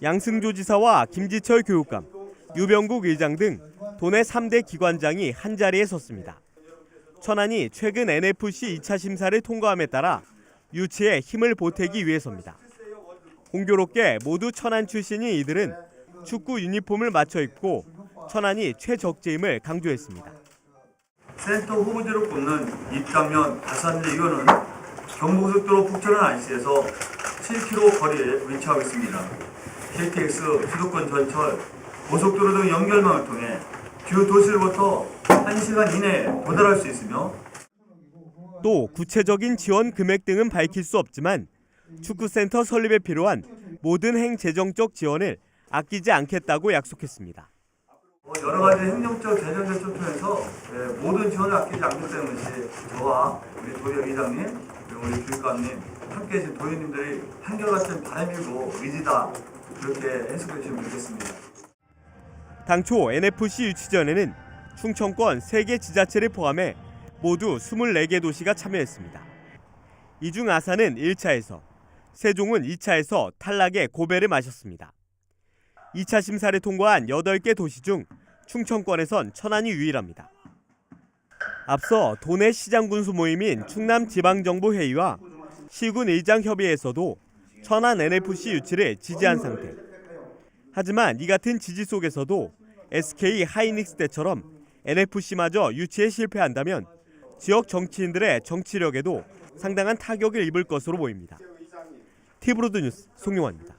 양승조 지사와 김지철 교육감, 유병국 의장 등 도내 3대 기관장이 한자리에 섰습니다. 천안이 최근 NFC 2차 심사를 통과함에 따라 유치에 힘을 보태기 위해서입니다. 공교롭게 모두 천안 출신인 이들은 축구 유니폼을 맞춰 입고 천안이 최적재임을 강조했습니다. 센터 후보지로 꼽는 입장면 다산대 이거는 경부고속도로 북천안 IC에서 7km 거리에 위치하고 있습니다. KTX 수도권 전철 고속도로 등 연결망을 통해 주 도시로부터 1시간 이내에 도달할 수 있으며 또 구체적인 지원 금액 등은 밝힐 수 없지만 축구센터 설립에 필요한 모든 행재정적 지원을 아끼지 않겠다고 약속했습니다. 뭐 여러 가지 행정적 재정적 쫓통에서 예, 모든 지원을 아끼지 않겠다는 것이 저와 우리 의장님 그리고 우리 교육감님 함께 계신 도의원님들이 한결같은 바람이고 의지다 그렇게 해석해 주시면 좋겠습니다. 당초 NFC 유치 전에는 충청권 3개 지자체를 포함해 모두 24개 도시가 참여했습니다. 이 중 아산은 1차에서, 세종은 2차에서 탈락의 고배를 마셨습니다. 2차 심사를 통과한 8개 도시 중 충청권에선 천안이 유일합니다. 앞서 도내 시장 군수 모임인 충남 지방정부 회의와 시군 의장 협의회에서도 천안 NFC 유치를 지지한 상태. 하지만 이 같은 지지 속에서도 SK 하이닉스 때처럼 NFC마저 유치에 실패한다면 지역 정치인들의 정치력에도 상당한 타격을 입을 것으로 보입니다. 티브로드 뉴스 송용환입니다.